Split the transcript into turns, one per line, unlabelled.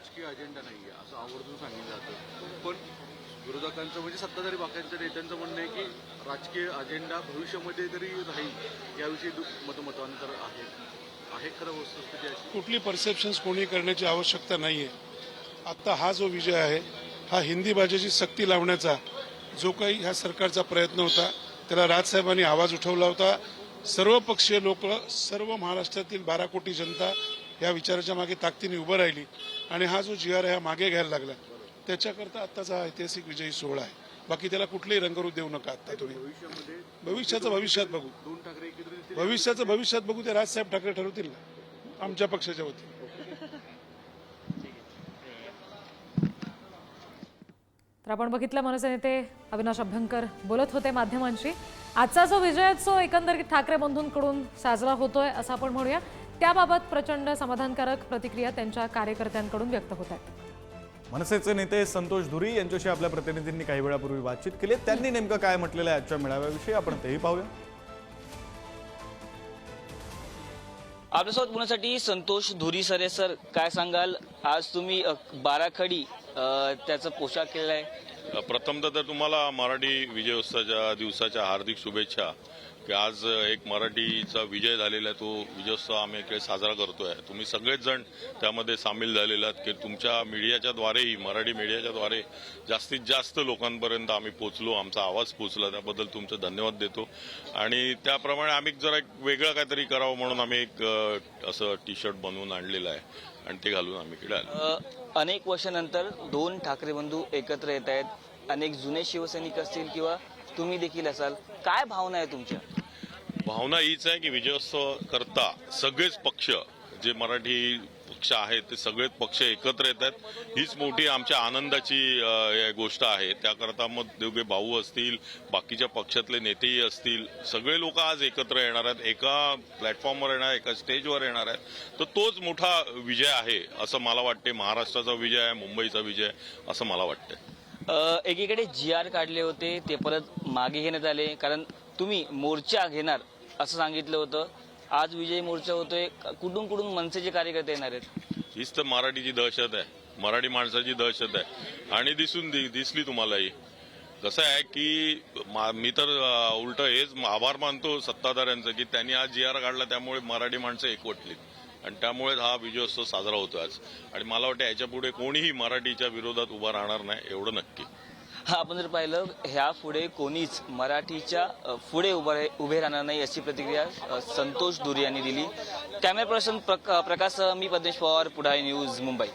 राजकीय अजेंडा नाही आहे असं आवर्जून सांगितलं जातं. पण विरोधकांचं म्हणजे सत्ताधारी पक्षांच्या नेत्यांचं म्हणणं आहे की राजकीय अजेंडा भविष्यामध्ये तरी राहील याविषयी मतमतांतर आहे. आहे खरं वस्तुस्थिती अशी.
कुठली परसेप्शन्स कोणी करण्याची आवश्यकता नाही आहे आत्ता हा जो विजय आहे हा हिंदी भाषेची सक्ती लावण्याचा जो काही ह्या सरकारचा प्रयत्न होता त्याला राजसाहेबांनी आवाज उठवला होता. सर्व पक्षीय लोक सर्व महाराष्ट्रातील बारा कोटी जनता या विचाराच्या मागे ताकदीने उभं राहिली. आणि हा जो जी आर आहे हा मागे घ्यायला लागला. त्याच्याकरता आत्ताचा हा ऐतिहासिक विजयी सोहळा आहे. बाकी त्याला कुठलेही रंगरूप देऊ नका आता तुम्ही. भविष्याचं भविष्यात बघू. भविष्याचं भविष्यात बघू ते राजसाहेब ठाकरे ठरवतील ना. आमच्या पक्षाच्या वतीने.
तर आपण बघितलं मनसे नेते अविनाश अभ्यंकर बोलत होते माध्यमांशी. आजचा जो विजयोत्सव एकंदरीत ठाकरे बंधूंकडून साजरा होतोय असं आपण म्हणूया. त्याबाबत प्रचंड समाधानकारक प्रतिक्रिया त्यांच्या कार्यकर्त्यांकडून व्यक्त होत आहेत.
मनसेचे नेते संतोष धुरी यांच्याशी आपल्या प्रतिनिधींनी काही वेळापूर्वी बातचीत केली. त्यांनी नेमकं काय म्हटलेलं आहे आजच्या मेळाव्याविषयी? आपण तेही पाहूया.
आपल्यासोबत बोलण्यासाठी संतोष धुरी सरे सर. काय सांगाल? आज तुम्ही बाराखडी त्याचा पोशाख केलेला आहे.
प्रथमतः तर तुम्हाला मराठी विजयोत्सवाच्या दिवसाच्या हार्दिक शुभेच्छा की आज एक मराठीचा विजय झालेला आहे तो विजयोत्सव आम्ही इकडे साजरा करतो आहे तुम्ही सगळेच जण त्यामध्ये सामील झालेले आहात की तुमच्या मीडियाच्या द्वारेही मराठी मीडियाच्या द्वारे जास्तीत जास्त लोकांपर्यंत आम्ही पोचलो आमचा आवाज पोचला त्याबद्दल तुमचं धन्यवाद देतो. आणि त्याप्रमाणे आम्ही जरा एक वेगळं काहीतरी करावं म्हणून आम्ही एक असं टी शर्ट बनवून आणलेलं आहे. आणि ते घालून आम्ही इकडे आलो.
अनेक वर्षानंतर दोन ठाकरे बंधू एकत्र येत आहेत. अनेक जुने शिवसैनिक असतील किंवा तुम्ही देखील असाल. काय भावना आहे तुमच्या?
भावना हीच आहे की विजयोत्सव करता सगळेच पक्ष जे मराठी पक्ष आहेत ते सगळेच पक्ष एकत्र येत आहेत. हीच मोठी आमच्या आनंदाची गोष्ट आहे. त्याकरता मग दोघे भाऊ असतील बाकीच्या पक्षातले नेतेही असतील सगळे लोक आज एकत्र येणार आहेत. एका प्लॅटफॉर्मवर येणार एका स्टेजवर येणार आहेत. तर तोच मोठा विजय आहे असं मला वाटते महाराष्ट्राचा विजय आहे मुंबईचा विजय असं मला
वाटतं एकीकडे जी आर काढले होते ते परत मागे घेण्यात आले. कारण तुम्ही मोर्चा घेणार असं सांगितलं होतं. आज विजयी मोर्चा होतोय. कुठून कुठून मनसेचे कार्यकर्ते येणार आहेत?
हीच तर मराठीची दहशत आहे. मराठी माणसाची दहशत आहे. आणि दिसून दि- दिसली तुम्हालाही. कसं आहे की मा- मी तर उलट हेच आभार मानतो सत्ताधाऱ्यांचं की त्यांनी आज जी आर काढला त्यामुळे मराठी माणसं एकवटली आणि त्यामुळेच हा विजयोत्सव साजरा होतो आज. आणि मला वाटतं याच्यापुढे कोणीही मराठीच्या विरोधात उभा राहणार नाही एवढं नक्की.
आपण जर पाहिलं ह्या पुढे कोणीच मराठीच्या पुढे उभे उभे राहणार नाही अशी प्रतिक्रिया संतोष दुरी यांनी दिली. कॅमेरा पर्सन प्रकाश मी पद्मेश पवार पुढाई न्यूज मुंबई.